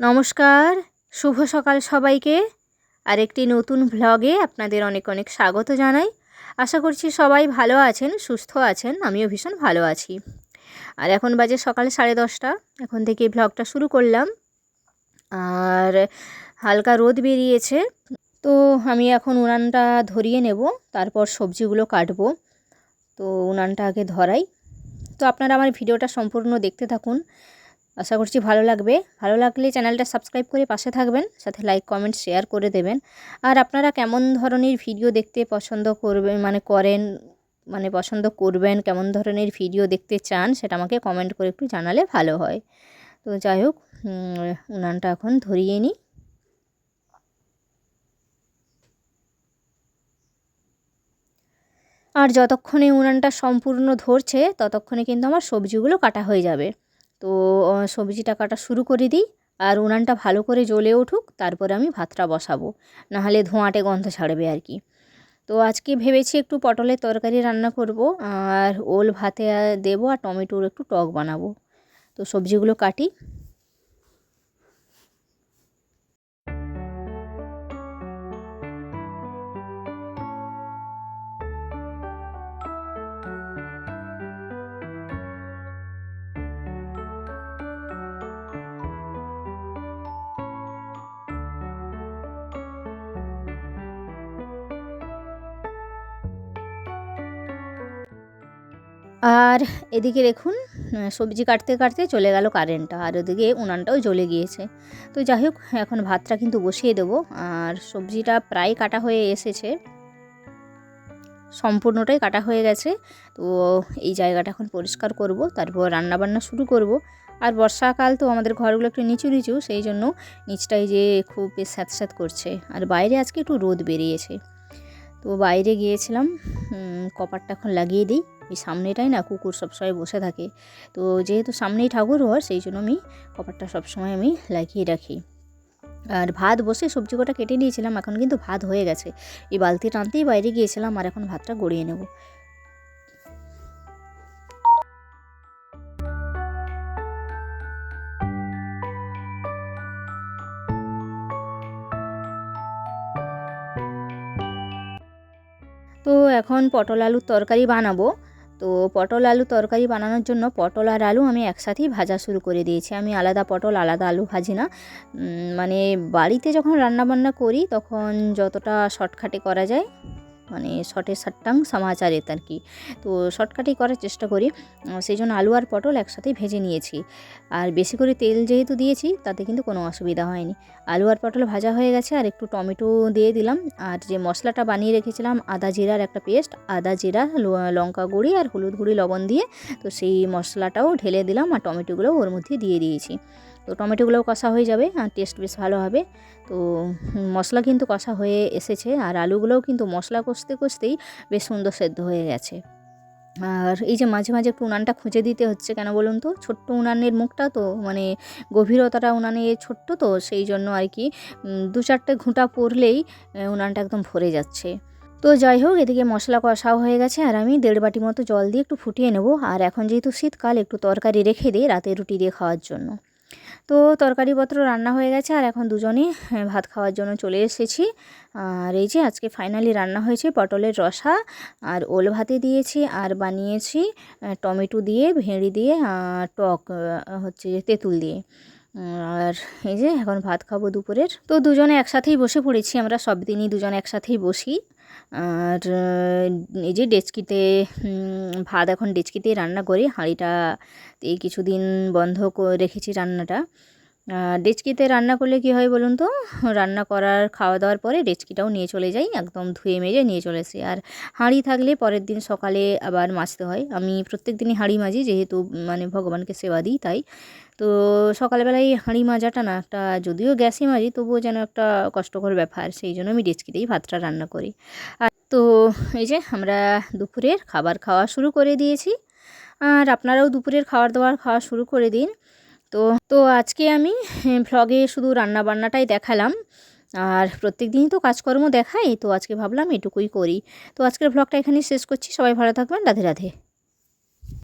নমস্কার, শুভ সকাল সবাইকে। আর একটি নতুন ভ্লগে আপনাদের অনেক অনেক স্বাগত জানাই। আশা করছি সবাই ভালো আছেন, সুস্থ আছেন, আমিও ভীষণ ভালো আছি। আর এখন বাজে সকাল সাড়ে দশটা, এখন থেকে ভ্লগটা শুরু করলাম। আর হালকা রোদ বেরিয়েছে, তো আমি এখন উনানটা ধরিয়ে নেব, তারপর সবজিগুলো কাটবো। তো উনানটা আগে ধরাই। তো আপনারা আমার ভিডিওটা সম্পূর্ণ দেখতে থাকুন। আশা করছি ভালো লাগবে। ভালো লাগলে চ্যানেলটা সাবস্ক্রাইব করে পাশে থাকবেন, সাথে লাইক, কমেন্ট, শেয়ার করে দেবেন। আর আপনারা কেমন ধরনের ভিডিও দেখতে পছন্দ করবেন মানে করেন মানে পছন্দ করবেন, কেমন ধরনের ভিডিও দেখতে চান, সেটা আমাকে কমেন্ট করে একটু জানালে ভালো হয়। তো যাই হোক উনানটা এখন ধরিয়ে নিই। আর যতক্ষণে উনানটা সম্পূর্ণ ধরছে, ততক্ষণে কিন্তু আমার সবজিগুলো কাটা হয়ে যাবে। তো সবজিটা কাটা শুরু করে দিই আর উনানটা ভালো করে জ্বলে উঠুক, তারপরে আমি ভাতটা বসাবো। নাহলে ধোঁয়াটে গন্ধ ছাড়বে আর কি। তো আজকে ভেবেছি একটু পটলের তরকারি রান্না করব আর ওল ভাতে দেবো আর টমেটোর একটু টক বানাবো। তো সবজিগুলো কাটি। আর এদিকে দেখুন সবজি কাটতে কাটতে চলে গেল কারেন্টটা আর ওদিকে উনানটাও জ্বলে গিয়েছে। তো যাই হোক, এখন ভাতটা কিন্তু বসিয়ে দেবো। আর সবজিটা প্রায় কাটা হয়ে এসেছে। সম্পূর্ণটাই কাটা হয়ে গেছে। তো এই জায়গাটা এখন পরিষ্কার করব। তারপর রান্নাবান্না শুরু করব। আর বর্ষাকাল তো আমাদের ঘরগুলো একটু নিচু নিচু, সেই জন্য নিচটাই যে খুব বেশ স্যাঁত করছে। আর বাইরে আজকে একটু রোদ বেরিয়েছে। তো বাইরে গিয়েছিলাম কপারটা এখন লাগিয়ে দিই। এই সামনেটাই না কুকুর সবসময় বসে থাকে। তো যেহেতু সামনেই ঠাকুর ঘর, সেই জন্য আমি কপারটা সবসময় আমি লাগিয়ে রাখি। আর ভাত বসে সবজি কটা কেটে নিয়েছিলাম, এখন কিন্তু ভাত হয়ে গেছে। এই বালতি টানতেই বাইরে গিয়েছিলাম, আর এখন ভাতটা গড়িয়ে নেব। তো এখন পটল আলুর তরকারি বানাবো। তো পটল আলু তরকারি বানানোর জন্য পটল আর আলু আমি একসাথেই ভাজা শুরু করে দিয়েছি। আমি আলাদা পটল, আলাদা আলু ভাজি না। মানে বাড়িতে যখন রান্নাবান্না করি তখন যতটা শর্টকাটে করা যায় মানে শর্টে সাট্টাং সমাচার এত আর কি। তো শর্টকাটেই করার চেষ্টা করি। সেই জন্য আলু আর পটল একসাথেই ভেজে নিয়েছি। আর বেশি করে তেল যেহেতু দিয়েছি, তাতে কিন্তু কোনো অসুবিধা হয়নি। আলু আর পটল ভাজা হয়ে গেছে আর একটু টমেটো দিয়ে দিলাম। আর যে মশলাটা বানিয়ে রেখেছিলাম, আদা জিরার একটা পেস্ট, আদা জিরা লঙ্কা গুঁড়ি আর হলুদ গুঁড়ি, লবণ দিয়ে, তো সেই মশলাটাও ঢেলে দিলাম আর টমেটোগুলো ওর মধ্যে দিয়ে দিয়েছি। তো টমেটোগুলোও কষা হয়ে যাবে আর টেস্ট বেশ ভালো হবে। তো মশলা কিন্তু কষা হয়ে এসেছে। আর আলুগুলোও কিন্তু মশলা কষতে কষতেই বেশ সুন্দর সেদ্ধ হয়ে গেছে। আর এই যে মাঝে মাঝে একটু উনানটা খুঁজে দিতে হচ্ছে কেন বলুন তো? ছোট্ট উনানের মুখটা তো মানে গভীরতাটা উনানে ছোট্ট তো, সেই জন্য আর কি দু চারটে ঘুঁটা পড়লেই উনানটা একদম ভরে যাচ্ছে। তো যাই হোক, এদিকে মশলা কষাও হয়ে গেছে আর আমি দেড় বাটি মতো জল দিয়ে একটু ফুটিয়ে নেব। আর এখন যেহেতু শীতকাল, একটু তরকারি রেখে দিই রাতে রুটি দিয়ে খাওয়ার জন্য। তো তরকারিপত্র রান্না হয়ে গেছে আর এখন দুজনেই হ্যাঁ, ভাত খাওয়ার জন্য চলে এসেছি। আর এই যে আজকে ফাইনালি রান্না হয়েছে পটলের রসা আর ওল ভাতে দিয়েছি আর বানিয়েছি টমেটো দিয়ে ভেঁড়ি দিয়ে টক হচ্ছে তেঁতুল দিয়ে। আর এই যে এখন ভাত খাব দুপুরের। তো দুজনে একসাথেই বসে পড়েছি আমরা সব দিনই দুজনে একসাথেই বসি। আর এই যে ডেচকিতে ভাত এখন ডেচকিতেই রান্না করি, হাঁড়িটা এই কিছুদিন বন্ধ রেখেছি রান্নাটা। ডেচকিতে রান্না করলে কি হয় বলুন তো? রান্না করার খাওয়া দাওয়ার পরে ডেচকিটাও নিয়ে চলে যাই, একদম ধুয়ে মেজে নিয়ে চলে আসি। আর হাঁড়ি থাকলে পরের দিন সকালে আবার মাজতে হয়। আমি প্রত্যেক দিনই হাঁড়ি মাজি, যেহেতু মানে ভগবানকে সেবা দিই তাই। তো সকালবেলায় এই হাঁড়ি মাজাটা না একটা যদিও গ্যাসে মাজি, তবুও যেন একটা কষ্টকর ব্যাপার, সেই জন্য আমি ডেচকিতেই ভাতটা রান্না করি। আর তো এই যে আমরা দুপুরের খাবার খাওয়া শুরু করে দিয়েছি। আর আপনারাও দুপুরের খাবার দাবার খাওয়া শুরু করে দিন। তো তো আজকে আমি ভ্লগে শুধু রান্না বান্নাটাই দেখালাম। আর প্রত্যেক দিনই তো কাজকর্ম দেখাই, তো আজকে ভাবলাম এটুকুই করি। তো আজকের ভ্লগটা এখানেই শেষ করছি। সবাই ভালো থাকবেন। রাধে রাধে।